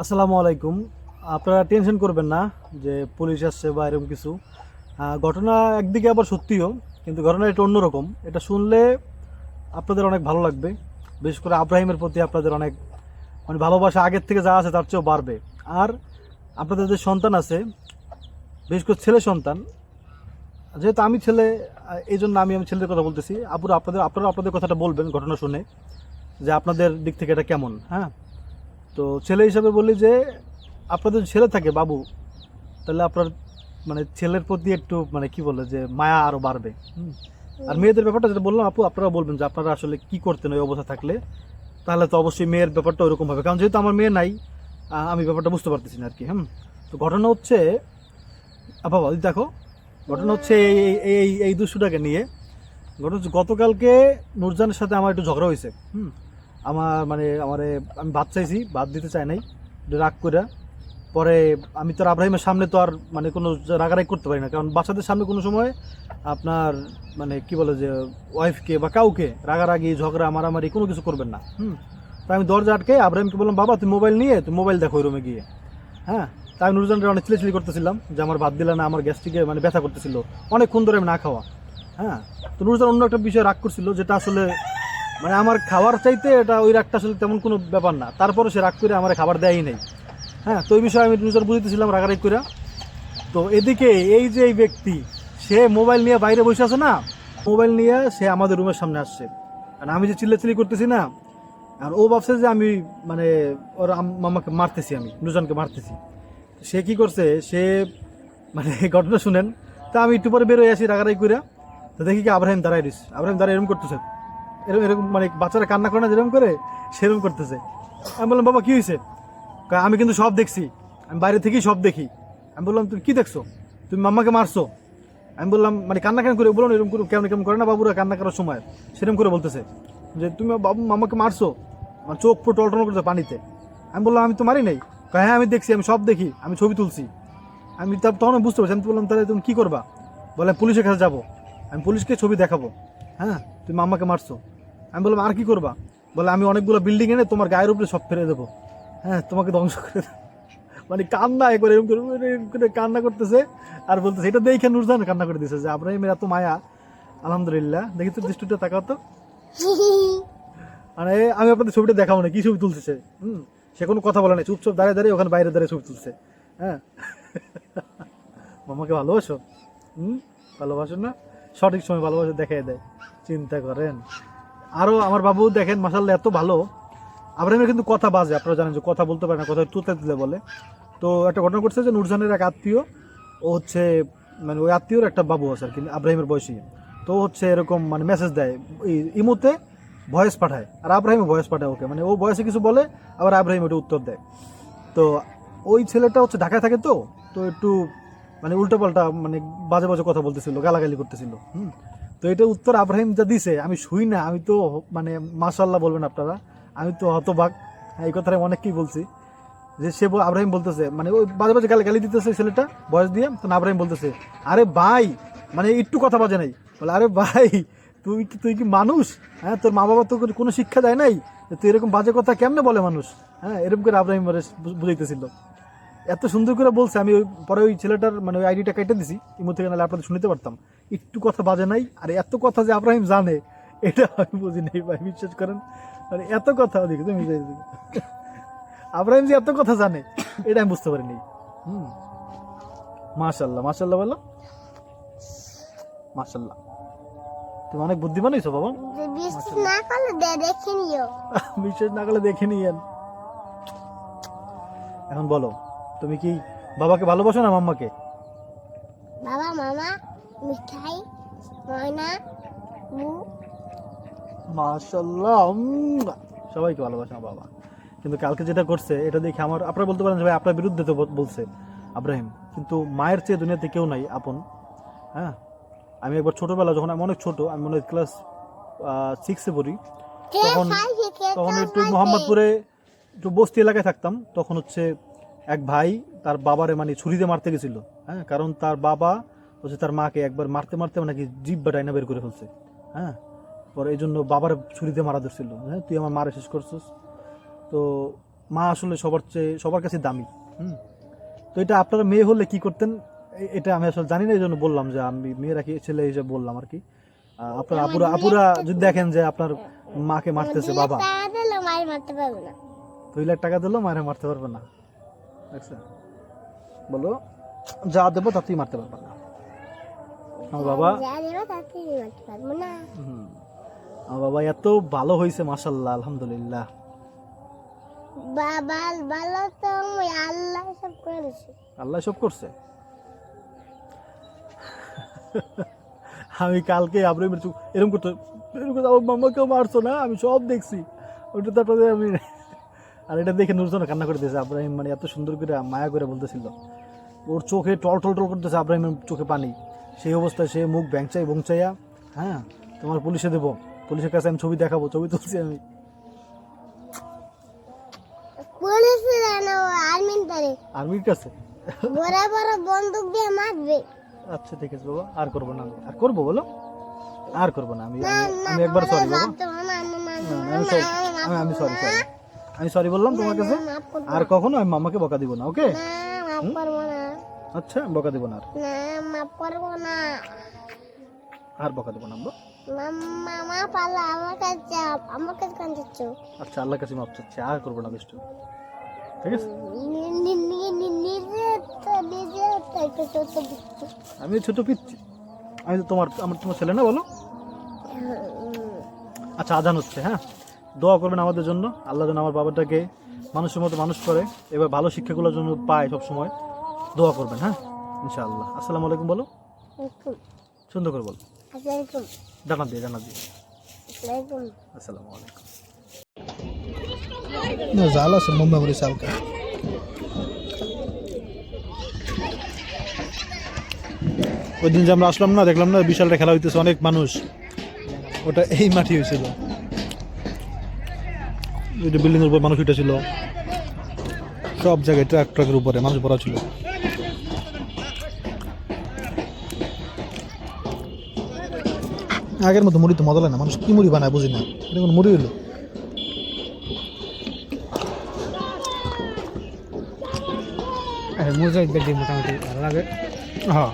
আসসালামু আলাইকুম। আপনারা টেনশন করবেন না যে পুলিশ আসছে বা এরকম কিছু। ঘটনা একদিকে আবার সত্যিও, কিন্তু ঘটনা এটা অন্যরকম। এটা শুনলে আপনাদের অনেক ভালো লাগবে। বিশেষ করে আব্রাহিমের প্রতি আপনাদের অনেক মানে ভালোবাসা আগের থেকে যা আছে তার চেয়েও বাড়বে। আর আপনাদের যে সন্তান আছে, বিশেষ করে ছেলে সন্তান, যেহেতু আমি ছেলে এই জন্য আমি আমি ছেলেদের কথা বলতেছি। আপুরা, আপনাদের আপনারা আপনাদের কথাটা বলবেন ঘটনা শুনে যে আপনাদের দিক থেকে এটা কেমন হ্যাঁ? তো ছেলে হিসাবে বলি যে আপনাদের যদি ছেলে থাকে বাবু তাহলে আপনার মানে ছেলের প্রতি একটু মানে কি বলে যে মায়া আরও বাড়বে। হুম। আর মেয়েদের ব্যাপারটা যেটা বললাম আপু আপনারা বলবেন যে আপনারা আসলে কি করতেন ওই অবস্থা থাকলে? তাহলে তো অবশ্যই মেয়ের ব্যাপারটা ওরকম হবে। কারণ যেহেতু আমার মেয়ে নাই আমি ব্যাপারটা বুঝতে পারতেছি না আর কি হুম? তো ঘটনা হচ্ছে আপা দেখো ঘটনা হচ্ছে এই এই- এই এই দুশোটাকে নিয়ে। ঘটনা হচ্ছে গতকালকে নুরজানের সাথে আমার একটু ঝগড়া হয়েছে হুম? আমার মানে আমারে, আমি ভাত চাইছি ভাত দিতে চাই নাই রাগ করে পরে আমি তো আব্রাহিমের সামনে তো আর মানে কোনো রাগারাগ করতে পারি না, কারণ বাচ্চাদের সামনে কোনো সময় আপনার মানে কি বলে যে ওয়াইফকে বা কাউকে রাগারাগি, ঝগড়া, মারামারি কোনো কিছু করবেন না, হুম? তাই আমি দরজা আটকে আব্রাহিমকে বললাম, বাবা, তুই মোবাইল নিয়ে, তুই মোবাইল দেখো ওই রুমে গিয়ে। হ্যাঁ? তাই আমি নুরজানের অনেক চিলেচিলি করতেছিলাম যে, আমার ভাত দিলে না, আমার গ্যাস্ট্রিকে মানে ব্যথা করতেছিল, অনেকক্ষণ ধরে আমি না খাওয়া। হ্যাঁ? তো নুরজান অন্য একটা বিষয়ে রাগ করছিল, যেটা আসলে মানে আমার খাবার চাইতে এটা ওই রাগটা আসলে তেমন কোনো ব্যাপার না। তারপরে সে রাগ করে আমার খাবার দেয়ই নাই। হ্যাঁ তো এই বিষয়ে আমি নিজের বুঝতেছিলাম রাগারাগ করে তো এদিকে এই যে এই ব্যক্তি, সে মোবাইল নিয়ে বাইরে বসে আছে না, মোবাইল নিয়ে সে আমাদের রুমের সামনে আসছে। আর আমি যে চিল্লাচিল্লি করতেছি না, আর ও ভাবছে যে আমি মানে ওর মামাকে মারতেছি আমি নুজানকে মারতেছি। সে কি করছে, সে মানে ঘটনা শুনেন। তা আমি একটু পরে বেরোয় আসি রাগারাই করে তো দেখি কি আব্রাহিম দাঁড়াই দিস আব্রাহিম দাঁড়ায় এরকম করতেছে। এরকম এরকম মানে বাচ্চারা কান্না করে না যেরকম করে সেরকম করতেছে। আমি বললাম, বাবা, কি হয়েছে আমি কিন্তু সব দেখছি। আমি বাইরে থেকেই সব দেখি। আমি বললাম, তুমি কি দেখছ? তুমি মাম্মাকে মারছো? আমি বললাম মানে কান্না কেন করে? বলুন এরকম করে কেমন কেমন করে না, বাবুরা কান্না করার সময় সেরকম করে বলতেছে। যে তুমি বাবু মামাকে মারছো? আমার চোখ পুরো টলটল করছে পানিতে। আমি বললাম, আমি তো মারি নাই। হ্যাঁ আমি দেখছি, আমি সব দেখি, আমি ছবি তুলছি। আমি তা- তখন বুঝতে পারছি আমি বললাম, তাহলে তুমি কী করবা? বলে পুলিশের কাছে যাব। আমি পুলিশকে ছবি দেখাবো। হ্যাঁ তুমি মাম্মাকে মারছো। আমি বললাম, আর কি করবা? বলে, আমি অনেকগুলো বিল্ডিং এনে তোমার গায়ের উপরে সব ফেলে দেবো। হ্যাঁ তোমাকে ধ্বংস করে দেবো। মানে কান্না করে এরকম করে কান্না করতেছে আর বলতেছে, এটা দেখে নুরজান কান্না করে দিয়েছে যে আব্রাহিমের এত মায়া। আলহামদুলিল্লাহ, দেখি তো দৃষ্টিটা তাকাও তো। মানে আমি আপনাদের ছবিটা দেখাবো না, কি ছবি তুলতেছে হুম, সে কোনো কথা বলে না, চুপচাপ দাঁড়িয়ে দাঁড়িয়ে ওখানে বাইরে দাঁড়িয়ে ছবি তুলছে। হ্যাঁ। মামাকে ভালোবাসো? হুম, ভালোবাসো না? সঠিক সময় ভালোবাসা দেখাই দেয়। চিন্তা করেন। আরও আমার বাবু দেখেন মাসাল্লাহ এত ভালো। আব্রাহিমের কিন্তু কথা বাজে, আপনারা জানেন যে কথা বলতে পারে না কথা তুলতে তুলে বলে। তো একটা ঘটনা ঘটছে যে নুরজানের এক আত্মীয়, ও হচ্ছে মানে ওই আত্মীয়র একটা বাবু আছে আর কি, আব্রাহিমের বয়সী। তো হচ্ছে এরকম মানে মেসেজ দেয় ইমোতে ভয়েস পাঠায়, আর আব্রাহিমও ভয়েস পাঠায় ওকে। মানে ও ভয়েসে কিছু বলে, আবার আব্রাহিম ওটা উত্তর দেয়। তো ওই ছেলেটা হচ্ছে ঢাকায় থাকে তো তো একটু মানে উল্টোপাল্টা মানে বাজে বাজে কথা বলতেছিল, গালাগালি করতেছিল, হুম। তো এটা উত্তর আব্রাহিম যা দিছে, আমি শুই না, আমি তো মানে মাশাল্লাহ বলবেন আপনারা, আমি তো হতবাক এই কথাটা অনেককেই বলছি। যে সে আব্রাহিম বলতেছে মানে ওই বাজে বাজে গালি গালি দিতেছে ছেলেটা, বয়স দিয়ে, তখন আব্রাহিম বলতেছে, আরে ভাই মানে একটু কথা বাজে নাই। বলে, আরে ভাই, তুই কি তুই কি মানুষ? হ্যাঁ তোর মা বাবা তো কোনো- শিক্ষা দেয় নাই? তুই এরকম বাজে কথা কেমনে বলে মানুষ? হ্যাঁ এরকম করে আব্রাহিম বুঝাইতেছিল। এত সুন্দর করে বলছে আমি ওই পরে ওই ছেলেটার মানে ওই আইডিটা কেটে দিছি ইমো থেকে নাহলে আপনাদের শুনতে পারতাম। একটু কথা বাজে নাই আর এত কথা যে আব্রাহিম জানে এটা আমি বুঝি নাই ভাই বিশ্বাস করেন। মানে এত কথা দেখি তুমি আব্রাহিম যে এত কথা জানে এটা আমি বুঝতে পারিনি। হুম। মাশাল্লাহ মাশাল্লাহ বলো। মাশাল্লাহ তুমি অনেক বুদ্ধিমান হয়েছো বাবা। বিশ্বাস না করলে দেখে নিও। বিশ্বাস না করলে দেখে নিয়েন। এখন বলো তুমি কি বাবাকে ভালোবাসো না মাম্মাকে? বাবা মামা মিঠাই ময়না মাশাল্লাহ সবাইকে ভালোবাসে আমার বাবা। কিন্তু কালকে যেটা করছে এটা দেখে আমার আপনারা বলতে পারেন যে ভাই আপনার বিরুদ্ধে তো বলছে আব্রাহিম। কিন্তু মায়ের চেয়ে দুনিয়াতে কেউ নাই আপন। হ্যাঁ? আমি একবার ছোটবেলা যখন আমি অনেক ছোট আমি মনে হয় ক্লাস সিক্সে পড়ি তখন তখন একটু মোহাম্মদপুরে একটু বস্তি এলাকায় থাকতাম তখন হচ্ছে এক ভাই তার বাবারে মানে ছুরিতে মারতে গেছিল হ্যাঁ? কারণ তার বাবা হচ্ছে তার মাকে একবার মারতে মারতে নাকি জিভ বা ডাইনা বের করে ফেলছে হ্যাঁ? পরে এই জন্য বাবার ছুরিতে মারা ধরছিল হ্যাঁ? তুই আমার মারে শেষ করছিস। তো মা আসলে সবার চেয়ে সবার কাছে দামি হুম? তো এটা আপনারা মেয়ে হলে কি করতেন? এটা আমি আসলে জানি না এই জন্য বললাম যে আমি মেয়েরা কি ছেলে হিসেবে বললাম আর কি। আপনার আপুরা আপুরা যদি দেখেন যে আপনার মাকে মারতেছে বাবা। দুই লাখ টাকা দিলেও মায়ের মারতে পারবে না। দেখছেন বলো যা দেবো তাতেই মারতে পারবে না। আমার বাবা আমার বাবা এত ভালো হয়েছে মাসাল্লাহ আলহামদুলিল্লাহ। বাবা ভালো তো আমি আল্লাহ সব করে আল্লাহ সব করছে? আমি কালকে চোখ এরকম করতে এরকম আমার মামাকেও মারছো না? আমি সব দেখছি। ওইটা তো আমি আর এটা দেখে নুরজন কান্না করে দিয়েছে আব্রাহিম মানে এত সুন্দর করে মায়া করে বলতেছিল। ওর চোখে টল টল টল করতেছে আব্রাহিমের চোখে পানি। সেই অবস্থায় সে মুখ ব্যাংচাই বংচাইয়া হ্যাঁ তোমার পুলিশে দেবো। পুলিশের কাছে আমি ছবি দেখাবো ছবি তুলছি আমি। আর্মির কাছে। বড় বড় বন্দুক দিয়ে মারবে। আচ্ছা ঠিক আছে বাবা আর করব না আর করব বলো? আর করব না আমি আমি- একবার সরি বাবা। আমি sorry, আমি সরি সরি আমি সরি বললাম তোমার কাছে? আর কখনো আমি মামাকে বকা দিব না ওকে আচ্ছা বকা দিব না আর? বকা দিব না আব্বা। মাম্মা মা পালা আমার কাছে আমার কাছে কান যাচ্ছ আচ্ছা আল্লাহর কাছে মাপ চাচ্ছি আর করব না ঠিক আছে? আমি ছোট পিচ্ছি। আমি তো তোমার আমার তোমার ছেলে না বলো? আচ্ছা আজান হচ্ছে হ্যাঁ? দোয়া করবেন আমাদের জন্য। আল্লাহ যেন আমার বাবাটাকে মানুষের মতো মানুষ করে এবার ভালো শিক্ষাগুলোর জন্য পায় সব সময় দোয়া করবেন হ্যাঁ? ইনশাআল্লাহ। আসসালামু আলাইকুম বলো। সুন্দর করে বলো। জানা দিয়ে জানা দিয়ে। আসসালামু আলাইকুম। ওই দিন যে আমরা আসলাম না দেখলাম না বিশালটা খেলা হইতেছে অনেক মানুষ। ওটা এই মাঠে হয়েছিল। ওই যে বিল্ডিং এর উপর মানুষ উঠেছিল সব জায়গায় ট্রাক ট্রাকের উপরে মানুষ ভরা ছিল। আগের মতো মুড়ি তো মজা লাগে না মানুষ কি মুড়ি বানায় বুঝি না। এটা কোনো মুড়ি হলো মুজাহিদ বেদি মোটামুটি ভালো লাগে। হ্যাঁ।